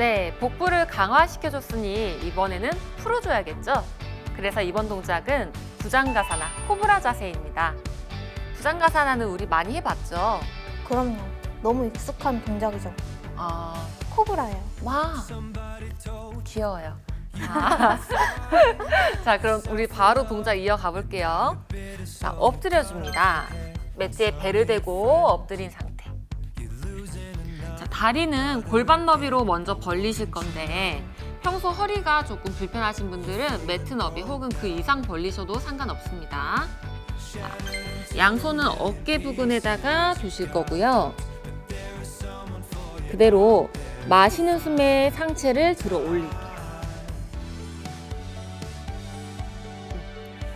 네, 복부를 강화시켜줬으니 이번에는 풀어줘야겠죠? 그래서 이번 동작은 부장가사나 코브라 자세입니다. 부장가사나는 우리 많이 해봤죠? 그럼요. 너무 익숙한 동작이죠. 아, 코브라예요. 와, 귀여워요. 자, 자, 그럼 우리 바로 동작 이어가 볼게요. 자, 엎드려 줍니다. 매트에 배를 대고 엎드린 상태. 자, 다리는 골반 너비로 먼저 벌리실 건데 평소 허리가 조금 불편하신 분들은 매트 너비 혹은 그 이상 벌리셔도 상관없습니다. 자, 양손은 어깨 부근에다가 두실 거고요. 그대로 마시는 숨에 상체를 들어 올릴게요.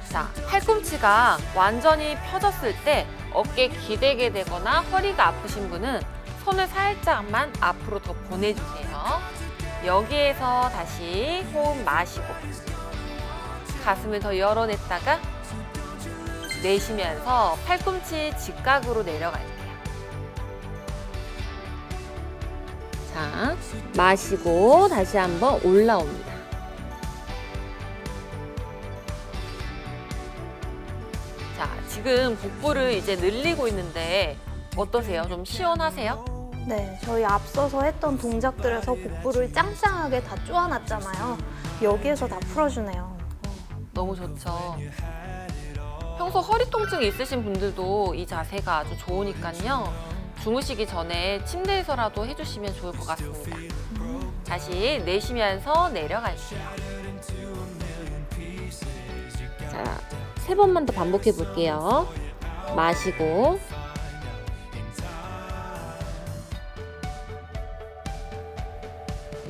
자, 팔꿈치가 완전히 펴졌을 때 어깨 기대게 되거나 허리가 아프신 분은 손을 살짝만 앞으로 더 보내주세요. 여기에서 다시 호흡 마시고 가슴을 더 열어냈다가 내쉬면서 팔꿈치 직각으로 내려갈게요. 자, 마시고 다시 한번 올라옵니다. 자, 지금 복부를 이제 늘리고 있는데 어떠세요? 좀 시원하세요? 네, 저희 앞서서 했던 동작들에서 복부를 짱짱하게 다 쪼아놨잖아요. 여기에서 다 풀어주네요. 너무 좋죠. 평소 허리 통증이 있으신 분들도 이 자세가 아주 좋으니까요. 주무시기 전에 침대에서라도 해주시면 좋을 것 같습니다. 다시 내쉬면서 내려갈게요. 자, 세 번만 더 반복해 볼게요. 마시고,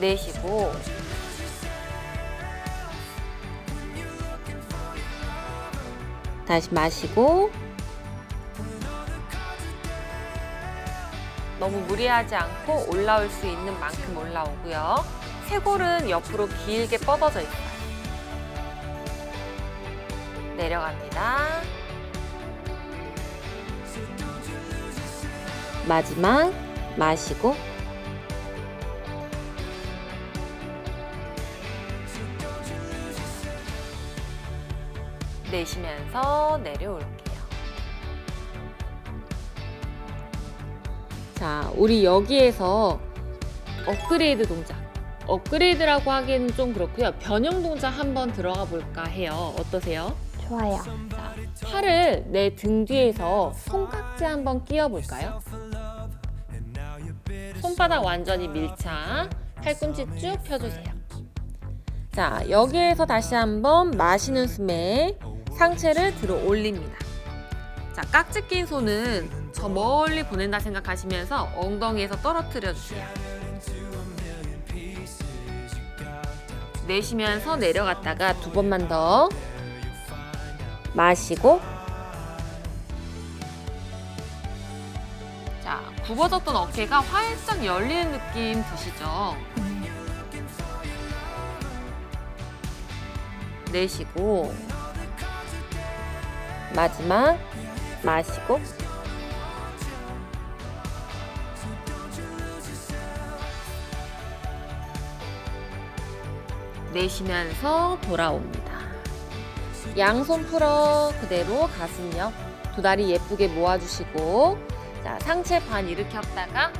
내쉬고, 다시 마시고 너무 무리하지 않고 올라올 수 있는 만큼 올라오고요. 쇄골은 옆으로 길게 뻗어져 있어요. 내려갑니다. 마지막 마시고 내쉬면서 내려올게요. 자, 우리 여기에서 업그레이드 동작. 업그레이드라고 하기에는 좀 그렇고요. 변형 동작 한번 들어가 볼까 해요. 어떠세요? 좋아요. 자, 팔을 내 등 뒤에서 손깍지 한번 끼워 볼까요? 손바닥 완전히 밀착. 팔꿈치 쭉 펴주세요. 자, 여기에서 다시 한번 마시는 숨에 상체를 들어 올립니다. 자, 깍지 낀 손은 저 멀리 보낸다 생각하시면서 엉덩이에서 떨어뜨려 주세요. 내쉬면서 내려갔다가 두 번만 더 마시고 자, 굽어졌던 어깨가 활짝 열리는 느낌 드시죠? 내쉬고 마지막 마시고 내쉬면서 돌아옵니다. 양손 풀어 그대로 가슴 옆두 다리 예쁘게 모아주시고 자 상체 반 일으켰다가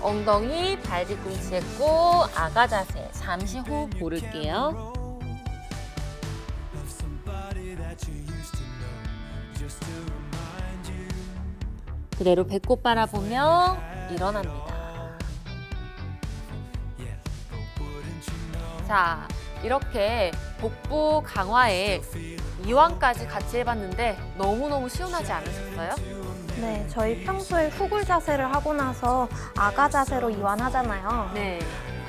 엉덩이 발뒤꿈치에 꼭 아가 자세 잠시 호흡 고를게요. 그대로 배꼽 바라보며 일어납니다. 자, 이렇게 복부 강화에 이완까지 같이 해봤는데 너무너무 시원하지 않으셨어요? 네, 저희 평소에 후굴 자세를 하고 나서 아가 자세로 이완하잖아요. 네.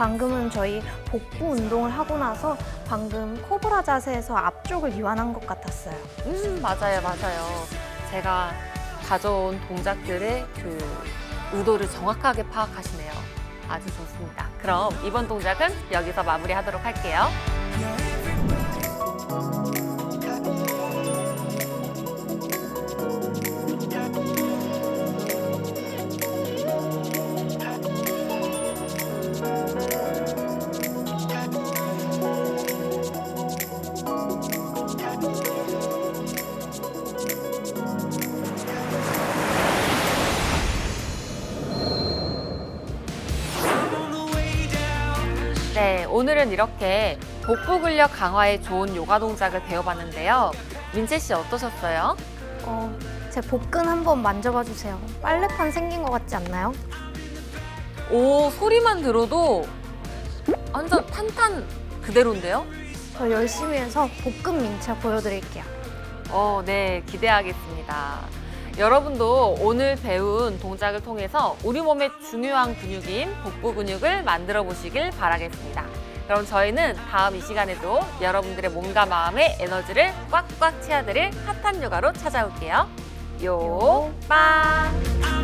방금은 저희 복부 운동을 하고 나서 방금 코브라 자세에서 앞쪽을 이완한 것 같았어요. 음, 맞아요, 맞아요. 제가 가져온 동작들의 그 의도를 정확하게 파악하시네요. 아주 좋습니다. 그럼 이번 동작은 여기서 마무리하도록 할게요. 네, 오늘은 이렇게 복부 근력 강화에 좋은 요가 동작을 배워봤는데요. 민채 씨 어떠셨어요? 어, 제 복근 한번 만져봐 주세요. 빨래판 생긴 것 같지 않나요? 오, 소리만 들어도 완전 탄탄 그대로인데요? 저 열심히 해서 복근 민채 보여드릴게요. 어, 네, 기대하겠습니다. 여러분도 오늘 배운 동작을 통해서 우리 몸의 중요한 근육인 복부 근육을 만들어 보시길 바라겠습니다. 그럼 저희는 다음 이 시간에도 여러분들의 몸과 마음의 에너지를 꽉꽉 채워드릴 핫한 요가로 찾아올게요. 요, 빵!